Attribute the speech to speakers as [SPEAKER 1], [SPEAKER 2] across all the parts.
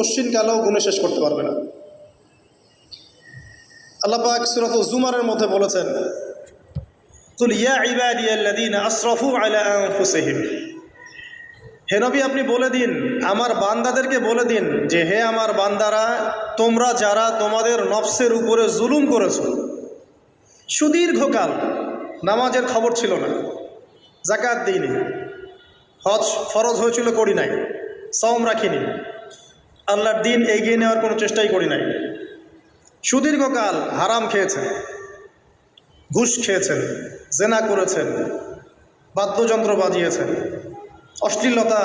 [SPEAKER 1] কশ্চিন কালেও গুণে শেষ করতে পারবে না। আল্লাহ পাক সুরত জুমারের মধ্যে বলেছেন তুল ইয়া ইবাদিয়াল্লাযীনা আসরাফু আলা আনফুসিহিম। হে নবী, আপনি বলে দিন, আমার বান্দাদেরকে বলে দিন যে, হে আমার বান্দারা, তোমরা যারা তোমাদের নফসের উপরে জুলুম করেছ, সুদীর্ঘকাল নামাজের খবর ছিল না জাকাত দিইনি, হজ ফরজ হয়েছিল করি নাই সম রাখিনি আল্লাহর দিন এগিয়ে নেওয়ার কোনো চেষ্টাই করি নাই। সুদীর্ঘকাল হারাম খেয়েছেন, ঘুষ খেয়েছেন, জেনা করেছেন, বাদ্যযন্ত্র বাজিয়েছেন, অশ্লীলতা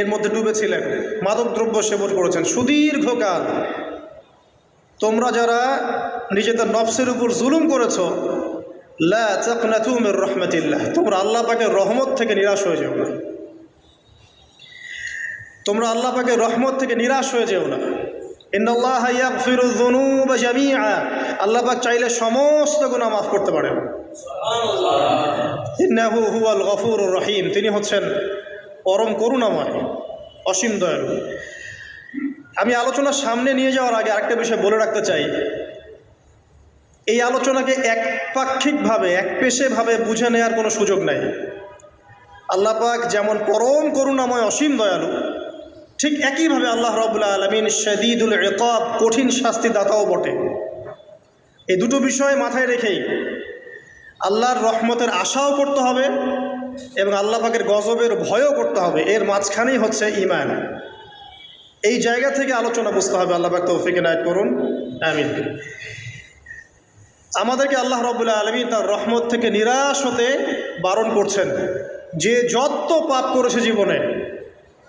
[SPEAKER 1] এর মধ্যে ডুবেছিলেন, মাদকদ্রব্য সেবন করেছেন। সুদীর্ঘকাল তোমরা যারা নিজেদের নফসের উপর জুলুম করেছ, লা রহমতিল্লাহ, তোমরা আল্লাহ পাকের রহমত থেকে নিরাশ হয়ে যেও না। তোমরা আল্লাহ পাকে রহমত থেকে নিরাশ হয়ে যেও না। জামিআ। আল্লাহ পাক চাইলে সমস্ত গুনাহ মাফ করতে পারেন। হুয়াল গফুরুর রহিম। তিনি হচ্ছেন পরম করুণাময়, অসীম দয়ালু। আমি আলোচনার সামনে নিয়ে যাওয়ার আগে আরেকটা বিষয় বলে রাখতে চাই। এই আলোচনাকে একপাক্ষিকভাবে, একপেশেভাবে বুঝে নেওয়ার কোনো সুযোগ নাই। আল্লাহ পাক যেমন পরম করুণাময়, অসীম দয়ালু ঠিক একইভাবে আল্লাহ রবুল্লা আলমিন শদীদুল রেকব কঠিন শাস্তিদাতাও বটে। এই দুটো বিষয় মাথায় রেখেই আল্লাহর রহমতের আশাও করতে হবে এবং আল্লাহ পাকের গজবের ভয়ও করতে হবে। এর মাঝখানেই হচ্ছে ইমান এই জায়গা থেকে আলোচনা বুঝতে হবে। আল্লাহ পাক তৌফিকে নায়ত করুন। আমিন। আমাদেরকে আল্লাহ রবুল্লাহ আলমী তার রহমত থেকে নিরাশ হতে বারণ করছেন। যে যত পাপ করেছে জীবনে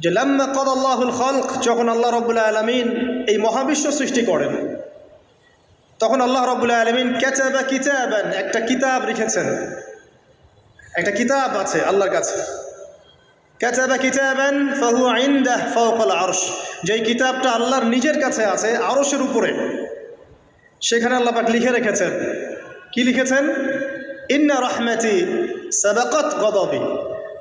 [SPEAKER 1] যে লাম্মা কদ আল্লাহুল খলক, যখন আল্লাহ রবুল্লাহ আলমিন এই মহাবিশ্ব সৃষ্টি করেন, তখন আল্লাহ রবুল্লাহ আলমিন ক্যাচাবা কিচাবেন, একটা কিতাব লিখেছেন। একটা কিতাব আছে আল্লাহর কাছে। ক্যাচাবা কিচাবেন ফাহু আইন্দাহ ফল আরশ। যেই কিতাবটা আল্লাহর নিজের কাছে আছে, আরশের উপরে। সেখানে আল্লাহ পাক লিখে রেখেছেন। কি লিখেছেন? ইন্না রহমাতি সাদাকত গদবি।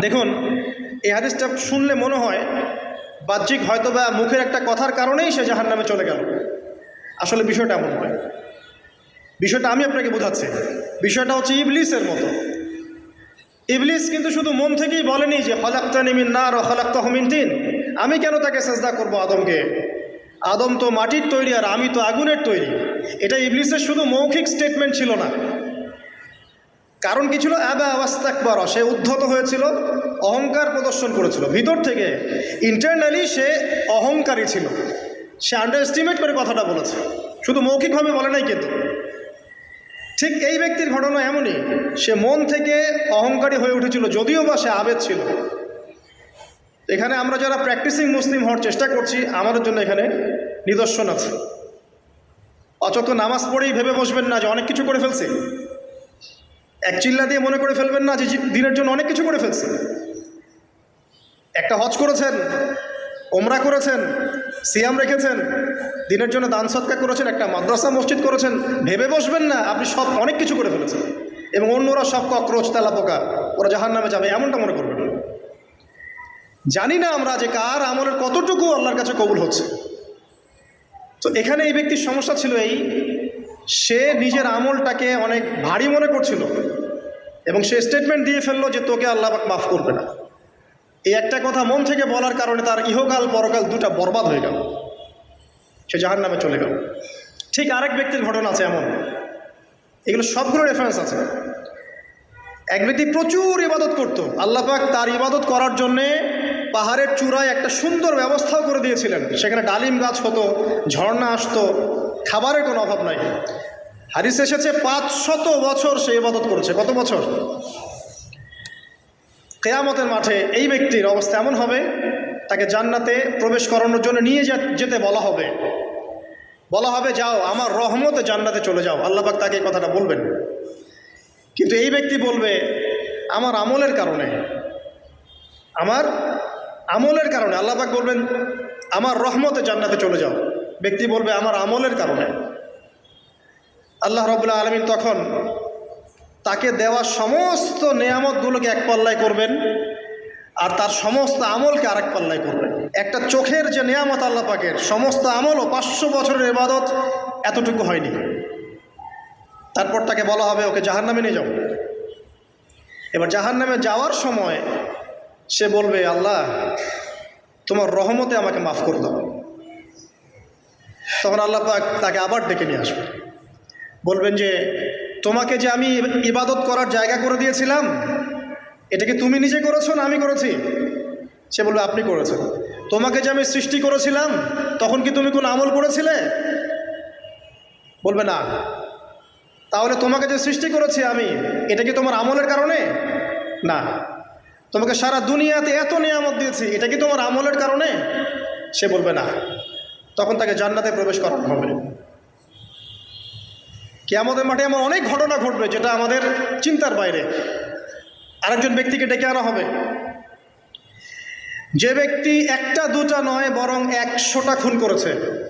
[SPEAKER 1] দেখুন, এই হাদিসটা শুনলে মনে হয় বাহ্যিক হয়তো বা মুখের একটা কথার কারণেই সে জাহান নামে চলে গেল। আসলে বিষয়টা এমন নয়। বিষয়টা আমি আপনাকে বোঝাচ্ছি। বিষয়টা হচ্ছে ইবলিসের মতো। ইবলিস কিন্তু শুধু মন থেকেই বলেনি যে হলাক্তা নিমিন না আর হলাক্তা হমিন তিন। আমি কেন তাকে চেষ্টা করব আদমকে? আদম তো মাটির তৈরি আর আমি তো আগুনের তৈরি। এটা ইবলিসের শুধু মৌখিক স্টেটমেন্ট ছিল না। কারণ কি ছিল? অ্যাবা সে উদ্ধত হয়েছিল, অহংকার প্রদর্শন করেছিল। ভিতর থেকে ইন্টারনালি সে অহংকারী ছিল। সে আন্ডার এস্টিমেট করে কথাটা বলেছে। শুধু মৌখিকভাবে বলে নাই কিন্তু। ঠিক এই ব্যক্তির ঘটনা এমনই, সে মন থেকে অহংকারী হয়ে উঠেছিল, যদিও বা সে আবেদ ছিল। এখানে আমরা যারা প্র্যাকটিসিং মুসলিম হওয়ার চেষ্টা করছি, আমাদের জন্য এখানে নিদর্শন আছে। অচত নামাজ পড়েই ভেবে বসবেন না যে অনেক কিছু করে ফেলছে। চিল্লা দিয়ে মনে করে ফেলবেন না যে দিনের জন্য অনেক কিছু করে ফেলছে একটা হজ করেছেন ওমরা করেছেন, সিয়াম রেখেছেন, দিনের জন্য দান সৎকার করেছেন, একটা মাদ্রাসা, মসজিদ করেছেন, ভেবে বসবেন না, আপনি সব অনেক কিছু করে ফেলেছেন। এবং অন্যরা সব ককরোচ তেলা পোকা, ওরা জাহান নামে যাবে, এমনটা মনে করবেন না। জানি না আমরা যে কার আমলের কতটুকু আল্লাহর কাছে কবুল হচ্ছে। তো এখানে এই ব্যক্তির সমস্যা ছিল এই সে নিজের আমলটাকে অনেক ভারী মনে করছিল এবং সে স্টেটমেন্ট দিয়ে ফেলল যে তোকে আল্লাহ মাফ করবে না। এই একটা কথা মন থেকে বলার কারণে তার ইহকাল পরকাল দুটা বরবাদ হয়ে গেল। সে জাহান নামে চলে গেল। ঠিক আরেক ব্যক্তির ঘটনা আছে এমন। এগুলো সবগুলো রেফারেন্স আছে। এক ব্যক্তি প্রচুর ইবাদত করত। আল্লাহ পাক তার ইবাদত করার জন্যে পাহাড়ের চূড়ায় একটা সুন্দর ব্যবস্থাও করে দিয়েছিলেন। সেখানে ডালিম গাছ হতো, ঝর্ণা আসতো খাবারের কোনো অভাব নাই। হারিস এসেছে পাঁচ শত বছর সে ইবাদত করেছে। কত বছর? কেয়ামতের মাঠে এই ব্যক্তির অবস্থা এমন হবে, তাকে জান্নাতে প্রবেশ করানোর জন্য নিয়ে যেতে বলা হবে। বলা হবে, যাও, আমার রহমতে জান্নাতে চলে যাও। আল্লাহবাক তাকে এই কথাটা বলবেন। কিন্তু এই ব্যক্তি বলবে, আমার আমলের কারণে। আমার আমলের কারণে। আল্লাহবাক বলবেন, আমার রহমতে জান্নাতে চলে যাও। ব্যক্তি বলবে আমার আমলের কারণে। আল্লাহ রবুল্লা আলমিন তখন তাকে দেওয়া সমস্ত নেয়ামতগুলোকে এক পাল্লায় করবেন আর তার সমস্ত আমলকে আরেক পাল্লায় করবেন। একটা চোখের যে নেয়ামত আল্লাহ পাকের, সমস্ত আমলও পাঁচশো বছরের ইবাদত এতটুকু হয়নি। তারপর তাকে বলা হবে, ওকে জাহান নামে নিয়ে যাও। এবার জাহান নামে যাওয়ার সময় সে বলবে, আল্লাহ, তোমার রহমতে আমাকে মাফ করে দাও। তখন আল্লাহ পাক তাকে আবার ডেকে নিয়ে আসবে। বলবেন যে, তোমাকে যে আমি ইবাদত করার জায়গা করে দিয়েছিলাম, এটা কি তুমি নিজে করেছ না আমি করেছি? সে বলবে, আপনি করেছেন। তোমাকে যে আমি সৃষ্টি করেছিলাম, তখন কি তুমি কোনো আমল করেছিলে? বলবে, না। তাহলে তোমাকে যে সৃষ্টি করেছি আমি, এটা কি তোমার আমলের কারণে? না। তোমাকে সারা দুনিয়াতে এত নিয়ামত দিয়েছি, এটা কি তোমার আমলের কারণে? সে বলবে, না। তখন তাকে জান্নাতে প্রবেশ করানো হবে। কেয়ামতের মাঠে এমন অনেক ঘটনা ঘটবে যেটা আমাদের চিন্তার বাইরে। আরেকজন ব্যক্তিকে ডেকে আনা হবে। যে ব্যক্তি একটা, দুটা নয়, বরং একশোটা খুন করেছে।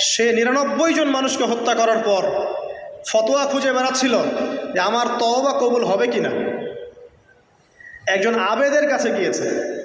[SPEAKER 1] সে নিরানব্বই জন মানুষকে হত্যা করার পর ফতোয়া খুঁজে বেড়াচ্ছিল যে আমার তওবা কবুল হবে কি না একজন আবেদের কাছে গিয়েছে।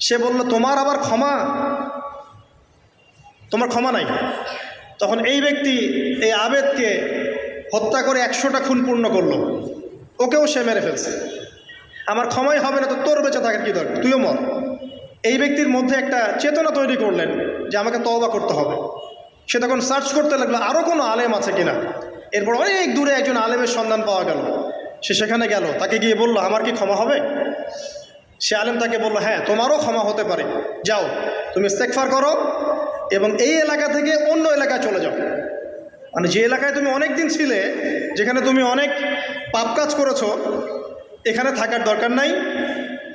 [SPEAKER 1] সে বলল, তোমার আবার ক্ষমা? তোমার ক্ষমা নাই। তখন এই ব্যক্তি এই আবেদকে হত্যা করে একশোটা খুন পূর্ণ করল। ওকেও সে মেরে ফেলছে। আমার ক্ষমাই হবে না তো তোর বেঁচে থাকার কী দরকার? তুইও মর। এই ব্যক্তির মধ্যে একটা চেতনা তৈরি করলেন যে আমাকে তওবা করতে হবে। সে তখন সার্চ করতে লাগল আরও কোনো আলেম আছে কিনা? এরপর অনেক দূরে একজন আলেমের সন্ধান পাওয়া গেল। সে সেখানে গেল, তাকে গিয়ে বলল, আমার কি ক্ষমা হবে? সে আলেম তাকে বলল হ্যাঁ তোমারও ক্ষমা হতে পারে। যাও, তুমি ইস্তেকফার করো এবং এই এলাকা থেকে অন্য এলাকায় চলে যাও। মানে যে এলাকায় তুমি অনেক দিন ছিলে, যেখানে তুমি অনেক পাপ কাজ করেছ, এখানে থাকার দরকার নাই।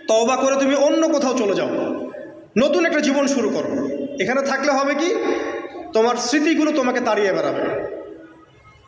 [SPEAKER 1] তওবা করে তুমি অন্য কোথাও চলে যাও। নতুন একটা জীবন শুরু করো। এখানে থাকলে হবে কি? তোমার স্মৃতিগুলো তোমাকে তাড়িয়ে বেড়াবে।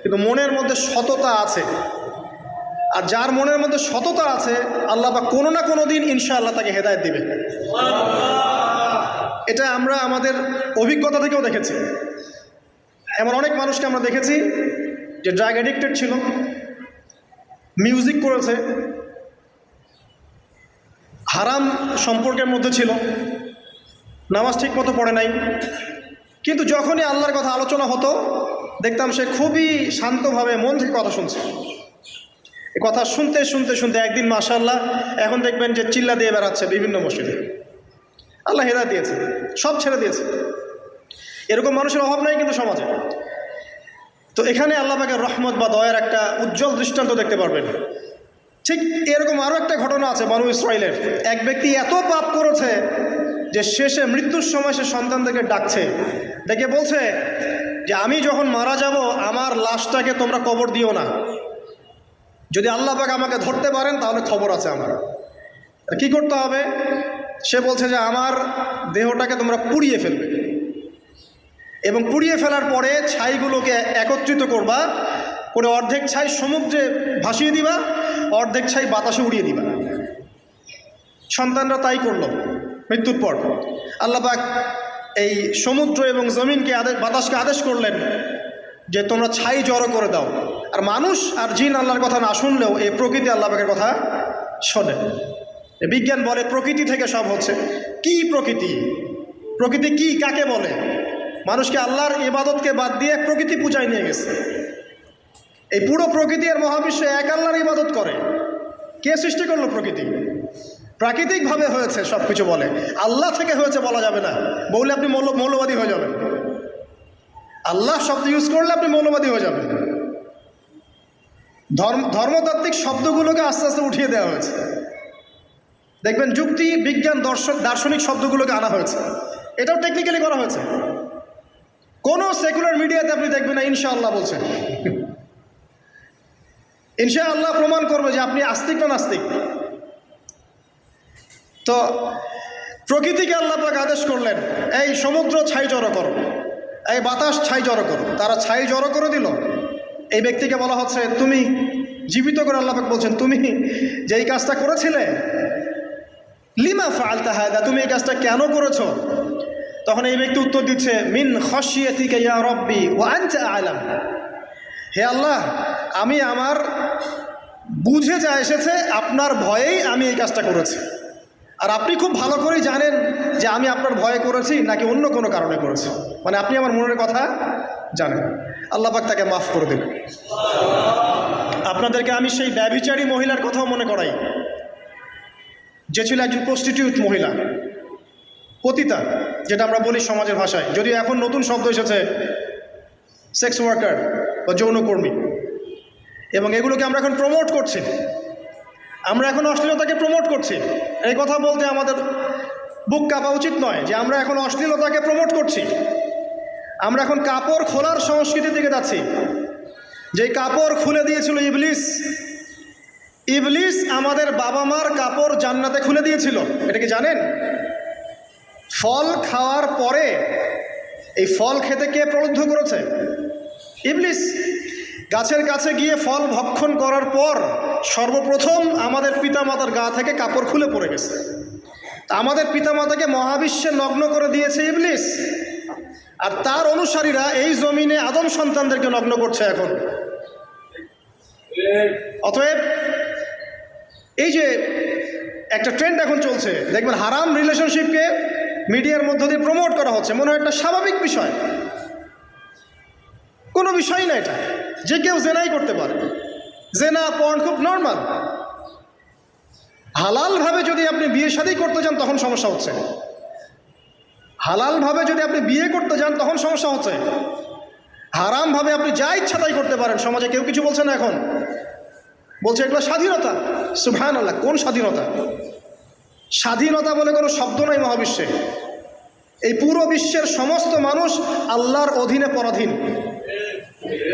[SPEAKER 1] কিন্তু মনের মধ্যে সততা আছে। আর যার মনের মধ্যে সততা আছে, আল্লাহ বা কোনো না কোনো দিন ইনশাআল্লাহ তাকে হেদায়ত দিবে এটা আমরা আমাদের অভিজ্ঞতা থেকেও দেখেছি। এমন অনেক মানুষকে আমরা দেখেছি যে ড্রাগ অ্যাডিক্টেড ছিল, মিউজিক করেছে, হারাম সম্পর্কের মধ্যে ছিল, নামাজ ঠিক মতো পড়ে নাই। কিন্তু যখনই আল্লাহর কথা আলোচনা হতো দেখতাম সে খুবই শান্তভাবে মন থেকে কথা শুনছে। কথা শুনতে শুনতে শুনতে একদিন মাশাল্লাহ এখন দেখবেন যে চিল্লা দিয়ে বেড়াচ্ছে বিভিন্ন মসজিদে। আল্লাহ হেদা দিয়েছে, সব ছেড়ে দিয়েছে। এরকম মানুষের অভাব নাই কিন্তু সমাজে। তো এখানে আল্লাহ পাকের রহমত বা দয়ের একটা উজ্জ্বল দৃষ্টান্ত দেখতে পারবেন। ঠিক এরকম আরও একটা ঘটনা আছে বানু ইসরায়েলের এক ব্যক্তি এত পাপ করেছে যে শেষে মৃত্যুর সময় সে সন্তানদেরকে ডাকছে, ডেকে বলছে যে আমি যখন মারা যাব, আমার লাশটাকে তোমরা কবর দিও না। যদি আল্লাহ পাক আমাকে ধরতে পারেন, তাহলে খবর আছে আমার। কি করতে হবে? সে বলছে যে আমার দেহটাকে তোমরা পুড়িয়ে ফেলবে। এবং পুড়িয়ে ফেলার পরে ছাইগুলোকে একত্রিত করবা, করে অর্ধেক ছাই সমুদ্রে ভাসিয়ে দিবা, অর্ধেক ছাই বাতাসে উড়িয়ে দিবা। সন্তানরা তাই করল, মৃত্যুর পর। আল্লাপাক এই সমুদ্র এবং জমিনকে আদেশ বাতাসকে আদেশ করলেন যে তোমরা ছাই জড়ো করে দাও। আর মানুষ আর জিন আল্লাহর কথা না শুনলেও এই প্রকৃতি আল্লাপাকের কথা শোনে। বিজ্ঞান বলে, প্রকৃতি থেকে সব হচ্ছে। কি প্রকৃতি? প্রকৃতি কি, কাকে বলে? মানুষকে আল্লাহর ইবাদতকে বাদ দিয়ে প্রকৃতি পূজায় নিয়ে গেছে। এই পুরো প্রকৃতি আর মহাবিশ্বে এক আল্লাহর ইবাদত করে। কে সৃষ্টি করল প্রকৃতি? প্রাকৃতিকভাবে হয়েছে সব কিছু বলে। আল্লাহ থেকে হয়েছে বলা যাবে না। বললে আপনি মৌল মৌলবাদী হয়ে যাবেন। আল্লাহ শব্দ ইউজ করলে আপনি মৌলবাদী হয়ে যাবেন। ধর্ম ধর্মতাত্ত্বিক শব্দগুলোকে আস্তে আস্তে উঠিয়ে দেওয়া হয়েছে। দেখবেন যুক্তি, বিজ্ঞান দর্শক দার্শনিক শব্দগুলোকে আনা হয়েছে। এটাও টেকনিক্যালি করা হয়েছে। কোনো সেকুলার মিডিয়াতে আপনি দেখবেন না, ইনশাআল্লাহ বলছেন ইনশাআল্লাহ প্রমাণ করবে যে আপনি আস্তিক না নাস্তিক। তো প্রকৃতিকে আল্লাহ পাক আদেশ করলেন, এই সমুদ্র ছাই জড়ো করো, এই বাতাস ছাই জড়ো করো। তারা ছাই জড়ো করে দিল। এই ব্যক্তিকে বলা হচ্ছে, তুমি জীবিত করে আল্লাহ পাক বলছেন, তুমি যে এই কাজটা করেছিলে, লিমা ফালতা হায়দা তুমি এই কাজটা কেন করেছ? তখন এই ব্যক্তি উত্তর দিচ্ছে, মিন খসিয়াতিকে ইয়া রব্বি ও আনতে আলাম। হে আল্লাহ, আমি আমার বুঝে যা এসেছে, আপনার ভয়েই আমি এই কাজটা করেছি। আর আপনি খুব ভালো করেই জানেন যে আমি আপনার ভয়ে করেছি নাকি অন্য কোনো কারণে করেছি। মানে আপনি আমার মনের কথা জানেন। আল্লাহ পাক তাকে মাফ করে দিলেন আপনাদেরকে আমি সেই ব্যভিচারী মহিলার কথাও মনে করাই। যে ছিল একজন প্রস্টিটিউট মহিলা, পতিতা, যেটা আমরা বলি সমাজের ভাষায়। যদিও এখন নতুন শব্দ এসেছে সেক্স ওয়ার্কার বা যৌনকর্মী। এবং এগুলোকে আমরা এখন প্রমোট করছি। আমরা এখন অশ্লীলতাকে প্রমোট করছি। এই কথা বলতে আমাদের বুক কাঁপা উচিত নয় যে আমরা এখন অশ্লীলতাকে প্রমোট করছি। আমরা এখন কাপড় খোলার সংস্কৃতির দিকে যাচ্ছি। যে কাপড় খুলে দিয়েছিল ইবলিস ইবলিস আমাদের বাবা মার কাপড় জান্নাতে খুলে দিয়েছিল। এটা কি জানেন? ফল খাওয়ার পরে এই ফল খেতে কে প্রলুব্ধ করেছে? ইবলিস। গাছের কাছে গিয়ে ফল ভক্ষণ করার পর সর্বপ্রথম আমাদের পিতামাতার গা থেকে কাপড় খুলে পড়ে গেছে। আমাদের পিতামাতাকে মহাবিশ্বে নগ্ন করে দিয়েছে ইবলিস। আর তার অনুসারীরা এই জমিনে আদম সন্তানদেরকে নগ্ন করছে এখন। অতএব এই যে একটা ট্রেন্ড এখন চলছে, দেখবেন হারাম রিলেশনশিপকে মিডিয়ার মধ্য দিয়ে প্রমোট করা হচ্ছে। মনে হয় একটা স্বাভাবিক বিষয়। কোনো বিষয় না এটা। যে কেউ জেনাই করতে পারে। জেনা পর্ন খুব নর্মাল হালালভাবে যদি আপনি বিয়ে শাদী করতে যান, তখন সমস্যা হচ্ছে। হালালভাবে যদি আপনি বিয়ে করতে যান, তখন সমস্যা হচ্ছে। হারামভাবে আপনি যা ইচ্ছা তাই করতে পারেন। সমাজে কেউ কিছু বলছে না এখন। বলছে এগুলো স্বাধীনতা। সুভান আল্লাহ কোন স্বাধীনতা? স্বাধীনতা বলে কোনো শব্দ নাই মহাবিশ্বে। এই পুরো বিশ্বের সমস্ত মানুষ আল্লাহর অধীনে পরাধীন।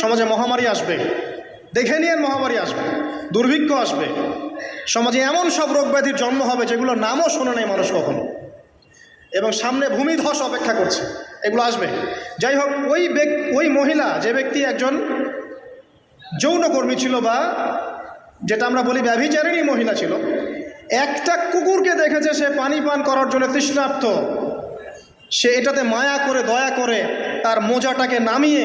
[SPEAKER 1] সমাজে মহামারী আসবে। দেখে নিয়ে মহামারী আসবে, দুর্ভিক্ষ আসবে। সমাজে এমন সব রোগ ব্যাধির জন্ম হবে যেগুলো নামও শোনে নাই মানুষ কখনো। এবং সামনে ভূমিধস অপেক্ষা করছে, এগুলো আসবে। যাই হোক, ওই ওই মহিলা, যে ব্যক্তি একজন যৌনকর্মী ছিল বা যেটা আমরা বলি ব্যভিচারিণী মহিলা ছিল, একটা কুকুরকে দেখেছে সে পানি পান করার জন্য তৃষ্ণার্থ সে এটাতে মায়া করে, দয়া করে তার মোজাটাকে নামিয়ে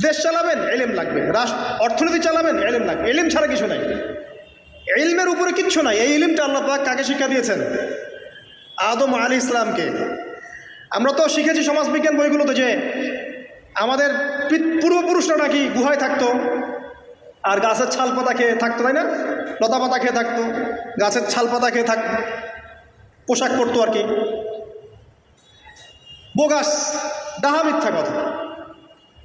[SPEAKER 1] দেশ চালাবেন, এলেম লাগবে। রাষ্ট্র অর্থনীতি চালাবেন, এলেম লাগবে। এলেম ছাড়া কিছু নাই। এলমের উপরে কিচ্ছু নাই। এই ইলিমটা আল্লাহ পাক কাকে শিক্ষা দিয়েছেন? আদম আলী ইসলামকে। আমরা তো শিখেছি সমাজবিজ্ঞান বইগুলোতে যে আমাদের পূর্বপুরুষরা নাকি গুহায় থাকতো, আর গাছের ছাল পাতা খেয়ে থাকতো, তাই না? লতা পাতা খেয়ে থাকতো, গাছের ছাল পাতা খেয়ে থাক পোশাক পরতো আর কি। বোগাস, ডাহা মিথ্যা কথা।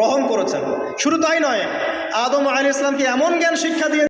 [SPEAKER 1] রহম করেছেন। শুধু তাই নয় আদম আলী ইসলামকে এমন জ্ঞান শিক্ষা দিয়ে